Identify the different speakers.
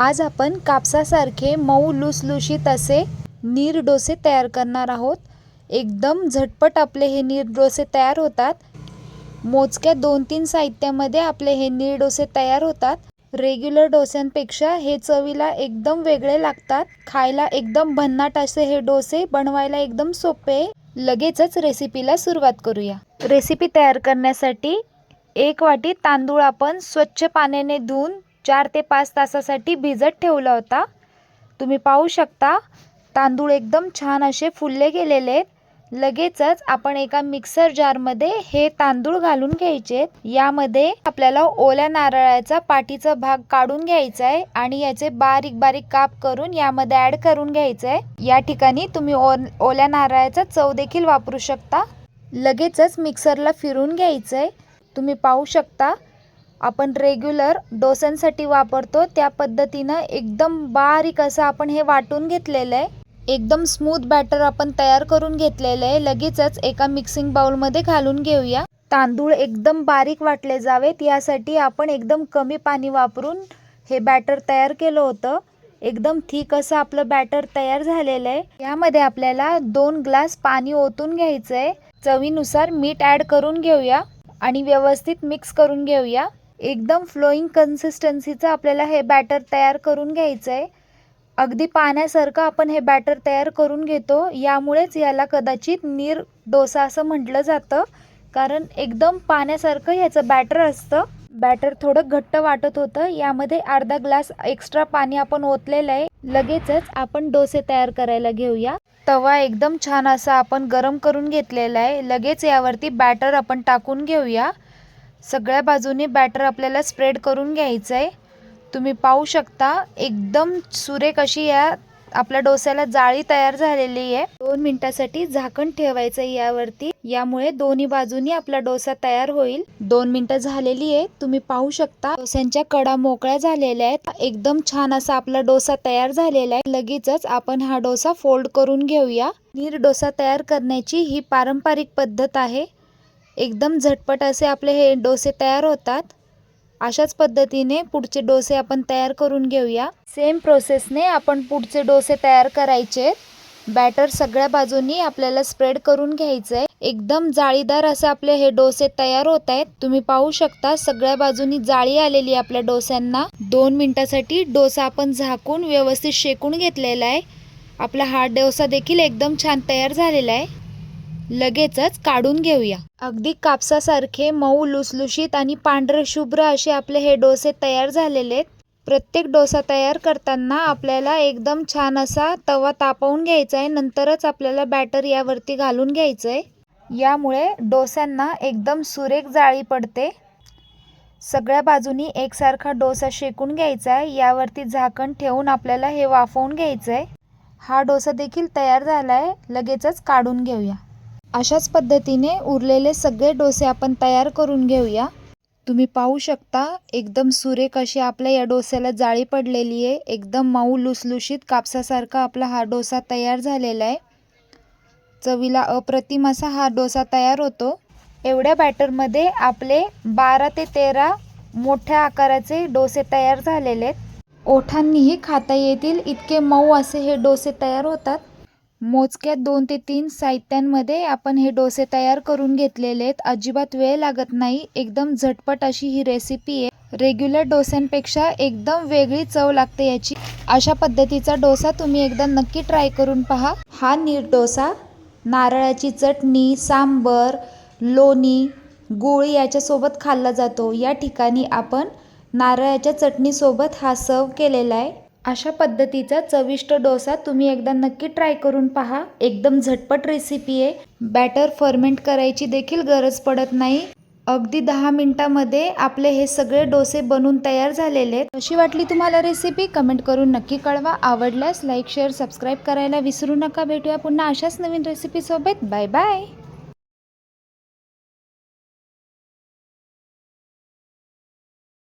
Speaker 1: आज आपण कापसासारखे मऊ लुसलुशीत असे निरडोसे तयार करणार आहोत. एकदम झटपट आपले हे निरडोसे तयार होतात. मोजक्या दोन तीन साहित्यामध्ये आपले हे निरडोसे तयार होतात. रेग्युलर डोस्यांपेक्षा हे चवीला एकदम वेगळे लागतात. खायला एकदम भन्नाट असे हे डोसे बनवायला एकदम सोपे. लगेचच रेसिपीला सुरुवात करूया. रेसिपी तयार करण्यासाठी एक वाटी तांदूळ आपण स्वच्छ पाण्याने धुवून चार ते पाच तासासाठी भिजत ठेवला होता. तुम्ही पाहू शकता तांदूळ एकदम छान असे फुलले गेलेले आहेत. लगेचच आपण एका मिक्सर जारमध्ये हे तांदूळ घालून घ्यायचे यामध्ये आपल्याला ओल्या नारळाचा पाठीचा भाग काढून घ्यायचा आहे आणि याचे बारीक बारीक काप करून यामध्ये ऍड करून घ्यायचं आहे. या ठिकाणी तुम्ही ओल्या नारळाचा चव देखील वापरू शकता. लगेचच मिक्सरला फिरून घ्यायचं आहे. तुम्ही पाहू शकता आपण रेग्युलर डोस्यांसाठी वापरतो. त्या पद्धतीनं एकदम बारीक असं आपण हे वाटून घेतलेलं आहे. एकदम स्मूथ बॅटर आपण तयार करून घेतलेलं आहे. लगेचच एका मिक्सिंग बाउलमध्ये घालून घेऊया. तांदूळ एकदम बारीक वाटले जावेत. यासाठी आपण एकदम कमी पाणी वापरून हे बॅटर तयार केलं होतं. एकदम थिक असं आपलं बॅटर तयार झालेलं आहे. यामध्ये आपल्याला दोन ग्लास पाणी ओतून घ्यायचं आहे चवीनुसार मीठ ॲड करून घेऊया. आणि व्यवस्थित मिक्स करून घेऊया. एकदम फ्लोईंग कन्सिस्टन्सीचं आपल्याला हे बॅटर तयार करून घ्यायचं आहे अगदी पाण्यासारखं आपण हे बॅटर तयार करून घेतो. यामुळेच याला कदाचित नीर डोसा असं म्हटलं जातं. कारण एकदम पाण्यासारखं ह्याचं बॅटर असतं. बॅटर थोडं घट्ट वाटत होतं. यामध्ये अर्धा ग्लास एक्स्ट्रा पाणी आपण ओतलेलं आहे. लगेचच आपण डोसे तयार करायला घेऊया. तवा एकदम छान असा आपण गरम करून घेतलेला आहे. लगेच यावरती बॅटर आपण टाकून घेऊया. सगळ्या बाजूने बॅटर आपल्याला स्प्रेड करून घ्यायचं आहे तुम्ही पाहू शकता एकदम सुरेख अशी या आपल्या डोस्याला जाळी तयार झालेली आहे. दोन मिनिटासाठी झाकण ठेवायचं आहे यावरती. यामुळे दोन्ही बाजूनी आपला डोसा तयार होईल. दोन मिनिटं झालेली आहे. तुम्ही पाहू शकता डोस्यांच्या कडा मोकळ्या झालेल्या आहेत. एकदम छान असा आपला डोसा तयार झालेला आहे. लगेचच आपण हा डोसा फोल्ड करून घेऊया. नीर डोसा तयार करण्याची ही पारंपरिक पद्धत आहे. एकदम झटपट असे आपले हे डोसे तयार होतात. अशाच पद्धतीने पुढचे डोसे आपण तयार करून घेऊया. सेम प्रोसेसने आपण पुढचे डोसे तयार करायचे. बॅटर सगळ्या बाजूनी आपल्याला स्प्रेड करून घ्यायचं आहे एकदम जाळीदार असे आपले हे डोसे तयार होत आहेत तुम्ही पाहू शकता सगळ्या बाजूनी जाळी आलेली आहे आपल्या डोस्यांना. दोन मिनिटासाठी डोसा आपण झाकून व्यवस्थित शेकून घेतलेला आहे. आपला हा डोसा देखील एकदम छान तयार झालेला आहे. लगेचच काढून घेऊया. अगदी कापसासारखे मऊ लुसलुशीत आणि पांढरे शुभ्र असे आपले हे डोसे तयार झालेले आहेत. प्रत्येक डोसा तयार करताना आपल्याला एकदम छान असा तवा तापवून घ्यायचा आहे. नंतरच आपल्याला बॅटर यावरती घालून घ्यायचं आहे. यामुळे डोस्यांना एकदम सुरेख जाळी पडते. सगळ्या बाजूनी एकसारखा डोसा शेकून घ्यायचा आहे. यावरती झाकण ठेवून आपल्याला हे वाफवून घ्यायचं आहे. हा डोसा देखील तयार झाला आहे लगेचच काढून घेऊया. अशाच पद्धतीने उरलेले सगळे डोसे आपण तयार करून घेऊया. तुम्ही पाहू शकता एकदम सुरेख अशी आपल्या या डोस्याला जाळी पडलेली आहे. एकदम मऊ लुसलुशीत कापसासारखा आपला हा डोसा तयार झालेला आहे. चवीला अप्रतिम असा हा डोसा तयार होतो. एवढ्या बॅटरमध्ये आपले बारा ते तेरा मोठ्या आकाराचे डोसे तयार झालेले आहेत. ओठांनीही खाता येतील इतके मऊ असे हे डोसे तयार होतात. मोजक्या दोन ते तीन साहित्यांमध्ये आपण हे डोसे तयार करून घेतलेले आहेत. अजिबात वेळ लागत नाही. एकदम झटपट अशी ही रेसिपी आहे. रेग्युलर डोस्यांपेक्षा एकदम वेगळी चव लागते याची. अशा पद्धतीचा डोसा तुम्ही एकदा नक्की ट्राय करून पहा. हा नीर डोसा नारळाची चटणी सांबर लोणी गुळ याच्यासोबत खाल्ला जातो. या ठिकाणी आपण नारळाच्या चटणीसोबत हा सर्व केलेला आहे. अशा पद्धतीचा चविष्ट डोसा तुम्ही एकदा नक्की ट्राय करून पहा. एकदम झटपट रेसिपी आहे. बॅटर फर्मेंट करायची देखील गरज पडत नाही. अगदी दहा मिनिटामध्ये आपले हे सगळे डोसे बनून तयार झालेले आहेत. कशी वाटली तुम्हाला रेसिपी कमेंट करून नक्की कळवा. आवडल्यास लाईक शेअर सबस्क्राईब करायला विसरू नका. भेटूया पुन्हा अशाच नवीन रेसिपीसोबत बाय बाय